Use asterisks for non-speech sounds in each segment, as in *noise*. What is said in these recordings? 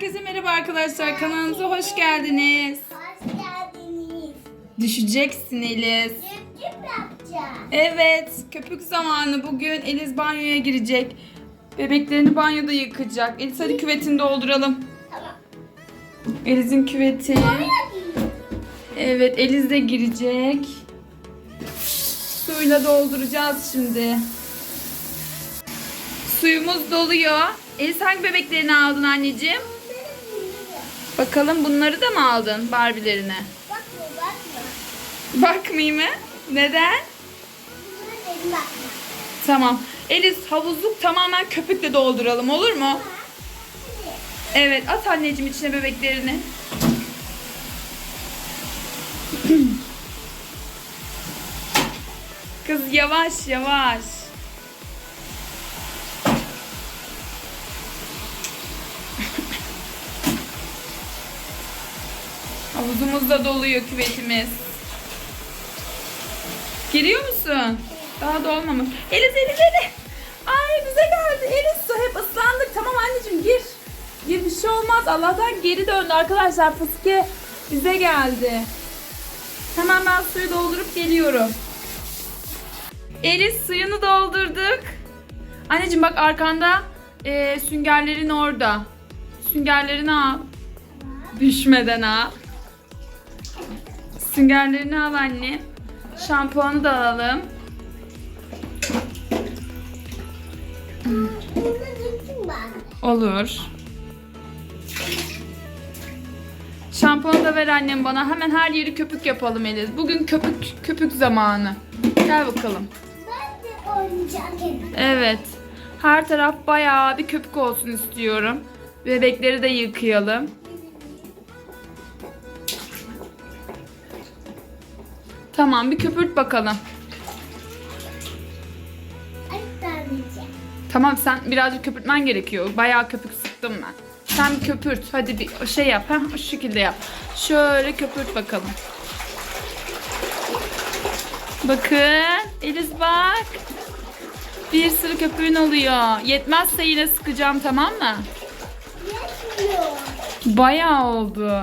Herkese merhaba arkadaşlar. Kanalımıza hoş geldiniz. Hoş geldiniz. Düşeceksin Eliz. Cip yapacağız. Evet, köpük zamanı. Bugün Eliz banyoya girecek. Bebeklerini banyoda yıkacak. Eliz hadi küvetini dolduralım. Tamam. Eliz'in küveti. Evet, Eliz de girecek. Suyla dolduracağız şimdi. Suyumuz doluyor. Eliz hangi bebeklerini aldın anneciğim? Bakalım bunları da mı aldın Barbie'lerine? Bakma bakma. Bakmayayım mı? Neden? Bakma. Tamam. Eliz havuzluk tamamen köpükle dolduralım olur mu? Hadi. Evet at anneciğim içine bebeklerini. *clears throat* Kız yavaş yavaş. Havuzumuz da doluyor küvetimiz. Giriyor musun? Daha dolmamış. Eliz Eliz Eliz. Ay bize geldi. Eliz su hep ıslandık. Tamam anneciğim gir. Gir bir şey olmaz. Allah'tan geri döndü arkadaşlar. Fıske bize geldi. Hemen ben suyu doldurup geliyorum. Eliz suyunu doldurduk. Anneciğim bak arkanda e, süngerlerin orada. Süngerlerini al. Düşmeden al. Süngerlerini al anne. Şampuanı da alalım. Olur. Şampuanı da ver annem bana. Hemen her yeri köpük yapalım Eliz. Bugün köpük köpük zamanı. Gel bakalım. Evet. Her taraf bayağı bir köpük olsun istiyorum. Bebekleri de yıkayalım. Tamam bir köpürt bakalım. Tamam sen birazcık köpürtmen gerekiyor. Bayağı köpük sıktım ben. Sen bir köpürt. Hadi bir şey yap. ha o şekilde yap. Şöyle köpürt bakalım. Bakın. Eliz bak. Bir sürü köpüğün oluyor. Yetmezse yine sıkacağım tamam mı? Yetmiyor. Bayağı oldu.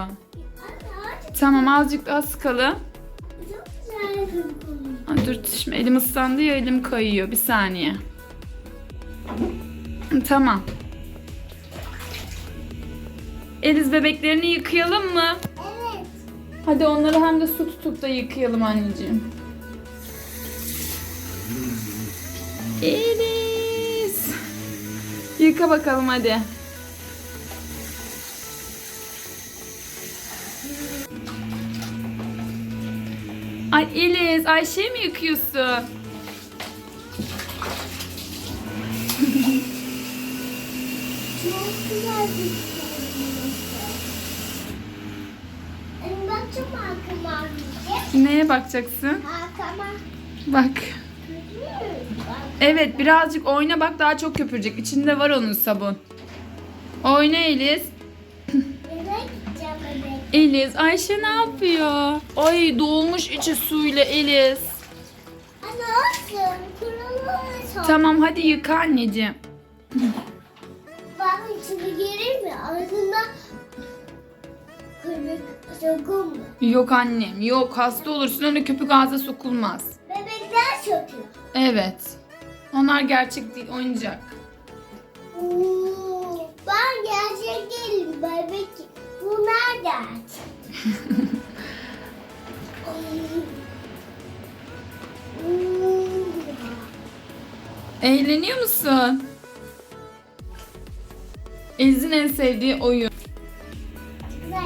Tamam azıcık daha sıkalım. Ay, Dur şimdi elim ıslandı ya elim kayıyor. Bir saniye. Tamam. Eliz bebeklerini yıkayalım mı? Evet. Hadi onları hem de su tutup da yıkayalım anneciğim. Eliz. Yıka bakalım hadi. Ay Eliz, Ayşe'yi mi yıkıyorsun? Çok güzel bir Anne bakacağım arkama abicim. Neye bakacaksın? Arkama. Bak. Evet birazcık oyna bak daha çok köpürecek. İçinde var onun sabun. Oyna Eliz. Eliz Ayşe ne yapıyor? Ay dolmuş içi suyla Eliz. Anne olsun. Tamam hadi yıka anneciğim. Bak içine girir mi? Ağzında kırık sokun mu? Yok annem yok hasta olursun öyle köpük ağza sokulmaz. Bebekler sokuyor. Evet. Onlar gerçek değil oyuncak. Oo, ben gerçek değilim bebek. Oo. *laughs* Eğleniyor musun? Eliz'in en sevdiği oyun. Güzel.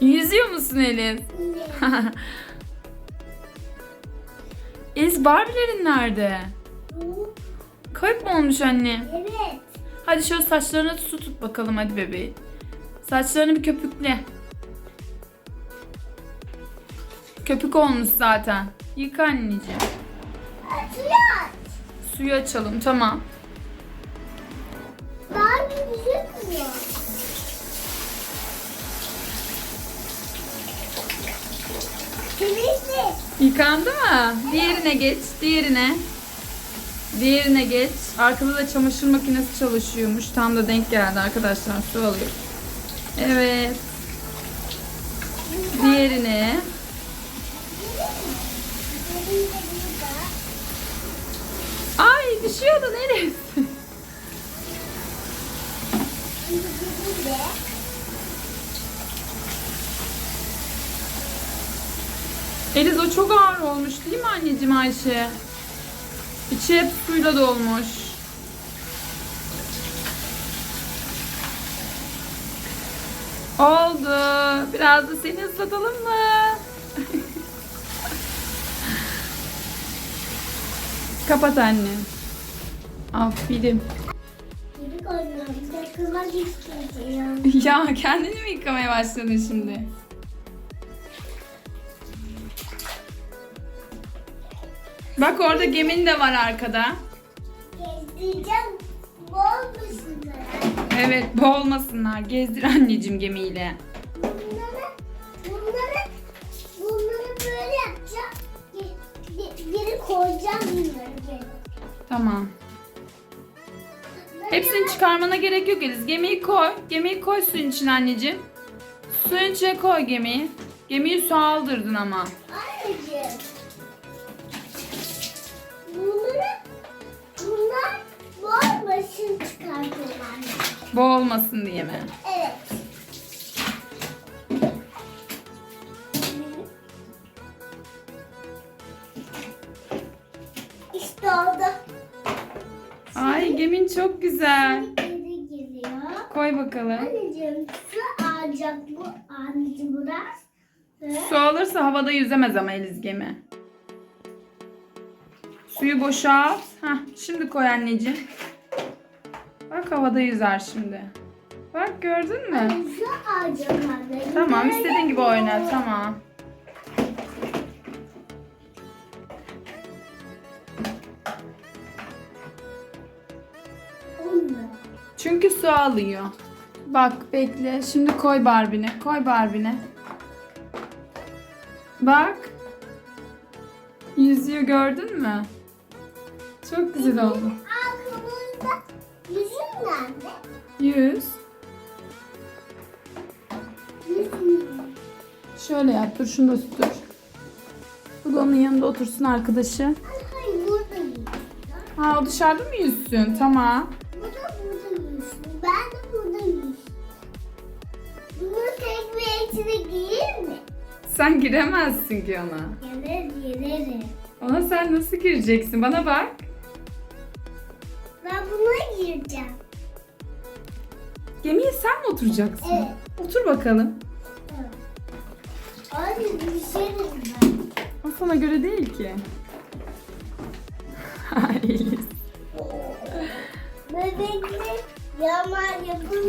Yüzüyor musun Eliz? *laughs* Eliz Barbie'lerin nerede? Kayıp mı olmuş anne? Evet. Hadi şöyle saçlarına su tut bakalım hadi bebeği. Saçlarını bir köpükle. Köpük olmuş zaten. Yıka anneciğim. Atıyor. Suyu açalım tamam. Daha bir kızıyor. Temizli. Yıkandı mı? Diğerine geç. Diğerine. Diğerine geç. Arkada da çamaşır makinesi çalışıyormuş. Tam da denk geldi arkadaşlar. Su alıyor. Evet. Diğerine. Ay düşüyordu neresi? Eliz o çok ağır olmuş değil mi anneciğim Ayşe? İçi hep suyla dolmuş. Oldu. Biraz da seni ıslatalım mı? *laughs* Kapat anne. Aferin. İstiyorum. *laughs* Ya kendini mi yıkamaya başladın şimdi? Bak orada gemin de var arkada. Gezdireceğim. Musunuz? Evet boğulmasınlar. Gezdir anneciğim gemiyle. Bunları, bunları, bunları böyle yapacağım. Ge- ge- Geri koyacağım bunları geri. Tamam. Hepsini çıkarmana gerek yok Eliz. Gemiyi koy. Gemiyi koy suyun içine anneciğim. Suyun içine koy gemiyi. Gemiyi su aldırdın ama. Boğulmasın diye mi? Evet. İşte oldu. Ay gemin çok güzel. Geri geliyor. Koy bakalım. Anneciğim su alacak bu anneciğim biraz. Ve Su alırsa havada yüzemez ama Eliz gemi. Suyu boşalt. Hah, şimdi koy anneciğim. Bak havada yüzer şimdi. Bak gördün mü? Tamam istediğin gibi oyna tamam. Çünkü su alıyor. Bak bekle. Şimdi koy Barbie'ne. Koy Barbie'ne. Bak. Yüzüyor gördün mü? Çok güzel oldu. Yüzüm nerede? Yüz. Yüzüm. Şöyle yap. Dur şunu da dur. Bu da onun yanında otursun arkadaşı. Ay, hayır burada yüzüm. Ha o dışarıda mı yüzsün? Tamam. Bu da burada yüzüm. Ben de burada yüzüm. Bunu tek bir içine giyer mi? Sen giremezsin ki ona. Girer girerim. Ona sen nasıl gireceksin? Bana bak. Ben buna gireceğim. Gemiye sen mi oturacaksın? Evet. Otur bakalım. Evet. Ay düşerim ben. O sana göre değil ki. Ay. Bebekle yamaç yapılır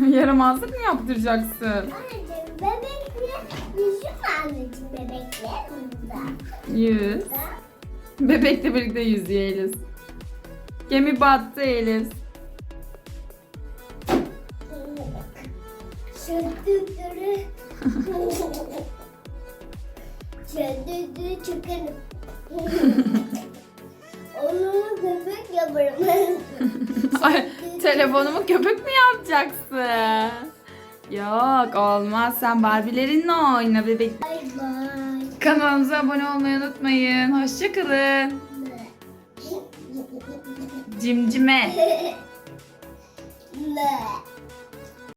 mı? Yaramazlık mı yaptıracaksın? Anneciğim bebekle yüzüm anneciğim bebekle burada. Yüz. Bebekle birlikte yüzüyor Eliz. Gemi battı Eliz. Çöktükleri. *laughs* Çöktükleri çıkarım. Onu köpek yaparım. *laughs* Ay, telefonumu köpük mü yapacaksın? Yok olmaz sen Barbilerinle oyna bebek. Bay bay. Kanalımıza abone olmayı unutmayın. Hoşçakalın. Cimcime. *laughs*